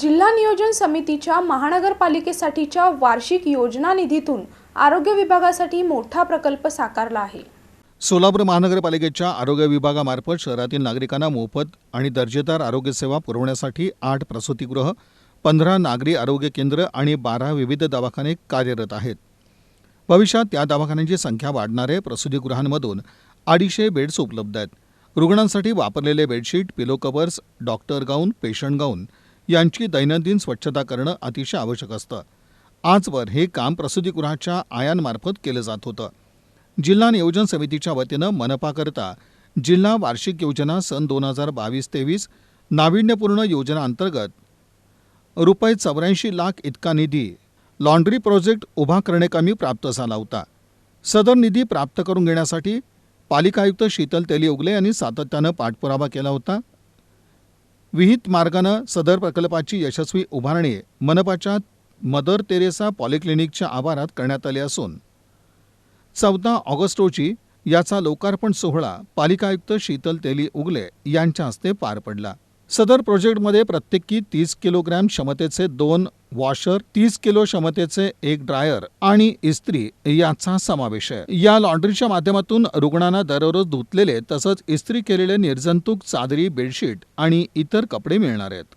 जिल्हा नियोजन समितीच्या महानगरपालिकेसाठीच्या वार्षिक योजना निधीतून आरोग्य विभागासाठी मोठा प्रकल्प साकारला आहे. सोलापूर महानगरपालिकेच्या आरोग्य विभागामार्फत शहरातील नागरिकांना मोफत आणि दर्जेदार आरोग्यसेवा पुरवण्यासाठी आठ प्रसूतीगृह पंधरा नागरी आरोग्य केंद्र आणि बारा विविध दवाखाने कार्यरत आहेत. भविष्यात या दवाखान्यांची संख्या वाढणाऱ्या प्रसूतीगृहांमधून अडीचशे बेड्स उपलब्ध आहेत. रुग्णांसाठी वापरलेले bedsheet pillow covers doctor gown patient gown यांची दैनंदिन स्वच्छता करणं अतिशय आवश्यक असतं. आजवर हे काम प्रसूतीगृहाच्या आयांमार्फत केलं जात होतं. जिल्हा नियोजन समितीच्या वतीनं मनपाकरता जिल्हा वार्षिक योजना सन दोन हजार बावीस तेवीस नाविन्यपूर्ण योजना अंतर्गत रुपये चौऱ्याऐंशी लाख इतका निधी लॉन्ड्री प्रोजेक्ट उभा करण्याकामी प्राप्त झाला होता. सदर निधी प्राप्त करून घेण्यासाठी पालिका आयुक्त शीतल तेली उगले यांनी सातत्यानं पाठपुरावा केला होता. विहित मार्गानं सदर प्रकल्पाची यशस्वी उभारणी मनपाच्या मदर तेरेसा पॉलिक्लिनिकच्या आवारात करण्यात आली असून चौदा ऑगस्ट रोजी याचा लोकार्पण सोहळा पालिका आयुक्त शीतल तेली उगले यांच्या हस्ते पार पडला. सदर प्रोजेक्टमध्ये प्रत्येकी तीस किलोग्रॅम क्षमतेचे दोन वॉशर तीस किलो क्षमतेचे एक ड्रायर आणि इस्त्री याचा समावेश आहे. या लॉन्ड्रीच्या माध्यमातून रुग्णांना दररोज धुतलेले तसंच इस्त्री केलेले निर्जंतुक चादरी बेडशीट आणि इतर कपडे मिळणार आहेत.